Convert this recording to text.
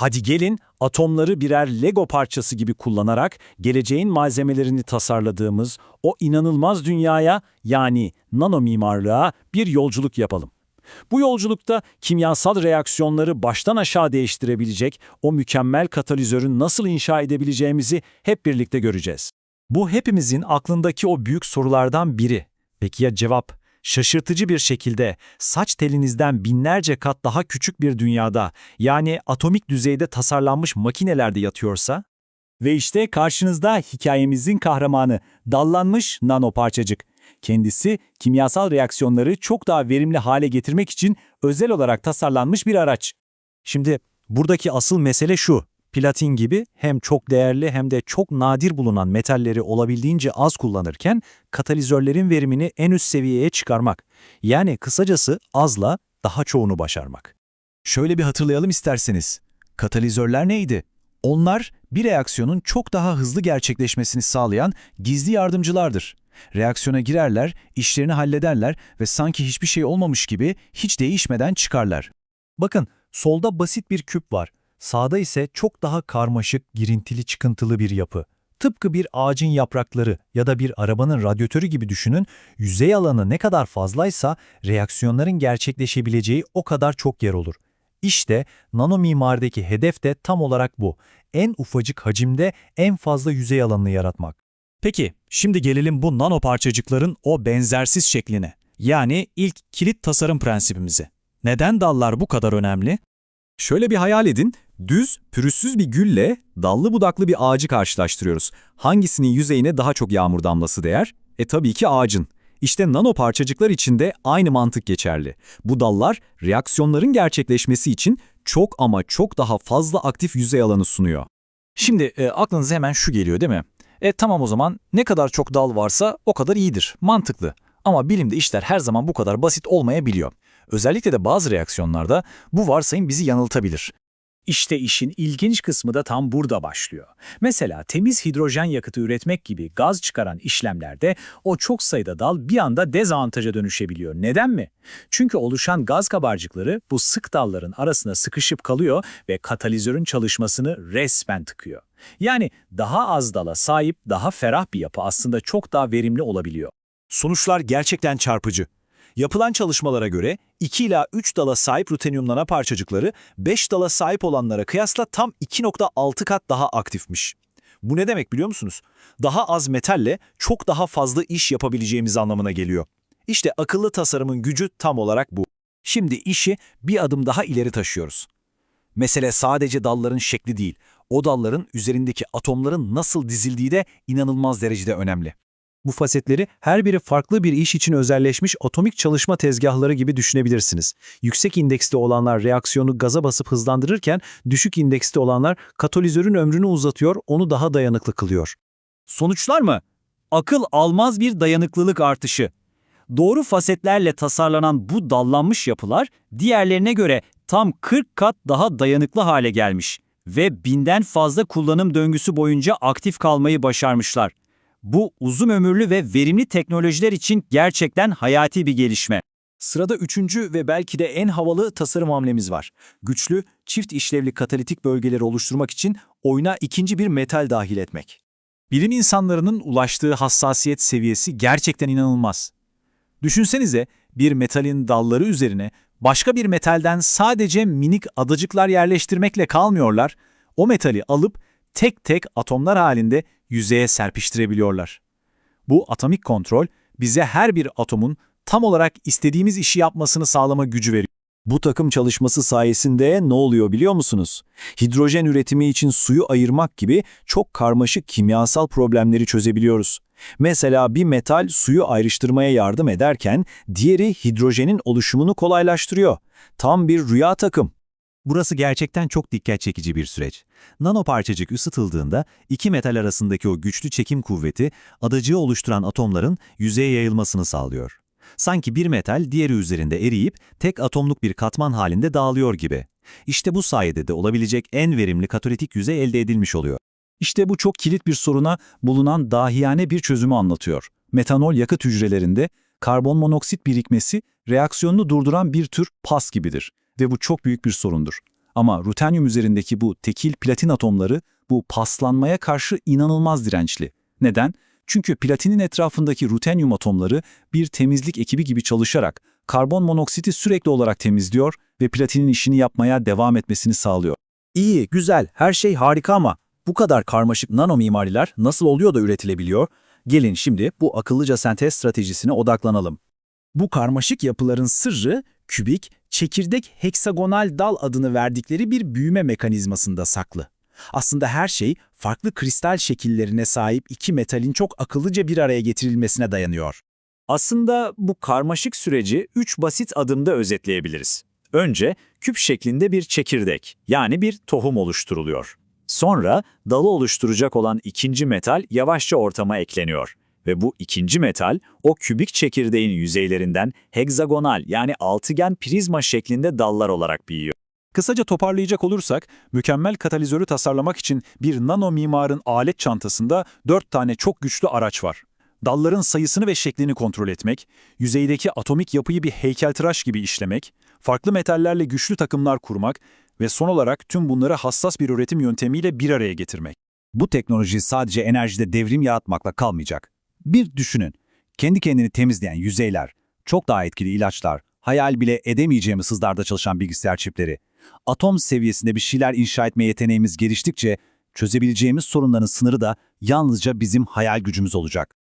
Hadi gelin atomları birer Lego parçası gibi kullanarak geleceğin malzemelerini tasarladığımız o inanılmaz dünyaya yani nano mimarlığa bir yolculuk yapalım. Bu yolculukta kimyasal reaksiyonları baştan aşağı değiştirebilecek o mükemmel katalizörü nasıl inşa edebileceğimizi hep birlikte göreceğiz. Bu hepimizin aklındaki o büyük sorulardan biri. Peki ya cevap? Şaşırtıcı bir şekilde saç telinizden binlerce kat daha küçük bir dünyada yani atomik düzeyde tasarlanmış makinelerde yatıyorsa? Ve işte karşınızda hikayemizin kahramanı, dallanmış nano parçacık. Kendisi kimyasal reaksiyonları çok daha verimli hale getirmek için özel olarak tasarlanmış bir araç. Şimdi buradaki asıl mesele şu. Platin gibi hem çok değerli hem de çok nadir bulunan metalleri olabildiğince az kullanırken katalizörlerin verimini en üst seviyeye çıkarmak. Yani kısacası azla daha çoğunu başarmak. Şöyle bir hatırlayalım isterseniz. Katalizörler neydi? Onlar bir reaksiyonun çok daha hızlı gerçekleşmesini sağlayan gizli yardımcılardır. Reaksiyona girerler, işlerini hallederler ve sanki hiçbir şey olmamış gibi hiç değişmeden çıkarlar. Bakın, solda basit bir küp var. Sağda ise çok daha karmaşık, girintili çıkıntılı bir yapı. Tıpkı bir ağacın yaprakları ya da bir arabanın radyatörü gibi düşünün, yüzey alanı ne kadar fazlaysa reaksiyonların gerçekleşebileceği o kadar çok yer olur. İşte nano mimarideki hedef de tam olarak bu. En ufacık hacimde en fazla yüzey alanını yaratmak. Peki, şimdi gelelim bu nano parçacıkların o benzersiz şekline. Yani ilk kilit tasarım prensibimize. Neden dallar bu kadar önemli? Şöyle bir hayal edin, düz, pürüzsüz bir gülle dallı budaklı bir ağacı karşılaştırıyoruz. Hangisinin yüzeyine daha çok yağmur damlası değer? E tabii ki ağacın. İşte nano parçacıklar için de aynı mantık geçerli. Bu dallar reaksiyonların gerçekleşmesi için çok ama çok daha fazla aktif yüzey alanı sunuyor. Şimdi e, aklınıza hemen şu geliyor değil mi? E tamam o zaman ne kadar çok dal varsa o kadar iyidir. Mantıklı. Ama bilimde işler her zaman bu kadar basit olmayabiliyor. Özellikle de bazı reaksiyonlarda bu varsayım bizi yanıltabilir. İşte işin ilginç kısmı da tam burada başlıyor. Mesela temiz hidrojen yakıtı üretmek gibi gaz çıkaran işlemlerde o çok sayıda dal bir anda dezavantaja dönüşebiliyor. Neden mi? Çünkü oluşan gaz kabarcıkları bu sık dalların arasına sıkışıp kalıyor ve katalizörün çalışmasını resmen tıkıyor. Yani daha az dala sahip daha ferah bir yapı aslında çok daha verimli olabiliyor. Sonuçlar gerçekten çarpıcı. Yapılan çalışmalara göre 2 ila 3 dala sahip rutenyum nano parçacıkları 5 dala sahip olanlara kıyasla tam 2.6 kat daha aktifmiş. Bu ne demek biliyor musunuz? Daha az metalle çok daha fazla iş yapabileceğimiz anlamına geliyor. İşte akıllı tasarımın gücü tam olarak bu. Şimdi işi bir adım daha ileri taşıyoruz. Mesele sadece dalların şekli değil, o dalların üzerindeki atomların nasıl dizildiği de inanılmaz derecede önemli. Bu fasetleri her biri farklı bir iş için özelleşmiş atomik çalışma tezgahları gibi düşünebilirsiniz. Yüksek indekste olanlar reaksiyonu gaza basıp hızlandırırken düşük indekste olanlar katalizörün ömrünü uzatıyor, onu daha dayanıklı kılıyor. Sonuçlar mı? Akıl almaz bir dayanıklılık artışı. Doğru fasetlerle tasarlanan bu dallanmış yapılar diğerlerine göre tam 40 kat daha dayanıklı hale gelmiş ve binden fazla kullanım döngüsü boyunca aktif kalmayı başarmışlar. Bu uzun ömürlü ve verimli teknolojiler için gerçekten hayati bir gelişme. Sırada üçüncü ve belki de en havalı tasarım hamlemiz var. Güçlü, çift işlevli katalitik bölgeleri oluşturmak için oyuna ikinci bir metal dahil etmek. Bilim insanlarının ulaştığı hassasiyet seviyesi gerçekten inanılmaz. Düşünsenize bir metalin dalları üzerine başka bir metalden sadece minik adacıklar yerleştirmekle kalmıyorlar, o metali alıp tek tek atomlar halinde yüzeye serpiştirebiliyorlar. Bu atomik kontrol bize her bir atomun tam olarak istediğimiz işi yapmasını sağlama gücü veriyor. Bu takım çalışması sayesinde ne oluyor biliyor musunuz? Hidrojen üretimi için suyu ayırmak gibi çok karmaşık kimyasal problemleri çözebiliyoruz. Mesela bir metal suyu ayrıştırmaya yardım ederken diğeri hidrojenin oluşumunu kolaylaştırıyor. Tam bir rüya takım. Burası gerçekten çok dikkat çekici bir süreç. Nano parçacık ısıtıldığında iki metal arasındaki o güçlü çekim kuvveti adacığı oluşturan atomların yüzeye yayılmasını sağlıyor. Sanki bir metal diğeri üzerinde eriyip tek atomluk bir katman halinde dağılıyor gibi. İşte bu sayede de olabilecek en verimli katalitik yüzey elde edilmiş oluyor. İşte bu çok kilit bir soruna bulunan dahiyane bir çözümü anlatıyor. Metanol yakıt hücrelerinde karbon monoksit birikmesi reaksiyonunu durduran bir tür pas gibidir ve bu çok büyük bir sorundur. Ama rutenyum üzerindeki bu tekil platin atomları bu paslanmaya karşı inanılmaz dirençli. Neden? Çünkü platinin etrafındaki rutenyum atomları bir temizlik ekibi gibi çalışarak karbon monoksiti sürekli olarak temizliyor ve platinin işini yapmaya devam etmesini sağlıyor. İyi, güzel, her şey harika ama bu kadar karmaşık nano mimariler nasıl oluyor da üretilebiliyor? Gelin şimdi bu akıllıca sentez stratejisine odaklanalım. Bu karmaşık yapıların sırrı kübik, çekirdek heksagonal dal adını verdikleri bir büyüme mekanizmasında saklı. Aslında her şey farklı kristal şekillerine sahip iki metalin çok akıllıca bir araya getirilmesine dayanıyor. Aslında bu karmaşık süreci üç basit adımda özetleyebiliriz. Önce küp şeklinde bir çekirdek yani bir tohum oluşturuluyor. Sonra dalı oluşturacak olan ikinci metal yavaşça ortama ekleniyor. Ve bu ikinci metal o kübik çekirdeğin yüzeylerinden hegzagonal yani altıgen prizma şeklinde dallar olarak büyüyor. Kısaca toparlayacak olursak, mükemmel katalizörü tasarlamak için bir nano mimarın alet çantasında dört tane çok güçlü araç var. Dalların sayısını ve şeklini kontrol etmek, yüzeydeki atomik yapıyı bir heykeltıraş gibi işlemek, farklı metallerle güçlü takımlar kurmak ve son olarak tüm bunları hassas bir üretim yöntemiyle bir araya getirmek. Bu teknoloji sadece enerjide devrim yaratmakla kalmayacak. Bir düşünün, kendi kendini temizleyen yüzeyler, çok daha etkili ilaçlar, hayal bile edemeyeceğimiz hızlarda çalışan bilgisayar çipleri, atom seviyesinde bir şeyler inşa etme yeteneğimiz geliştikçe çözebileceğimiz sorunların sınırı da yalnızca bizim hayal gücümüz olacak.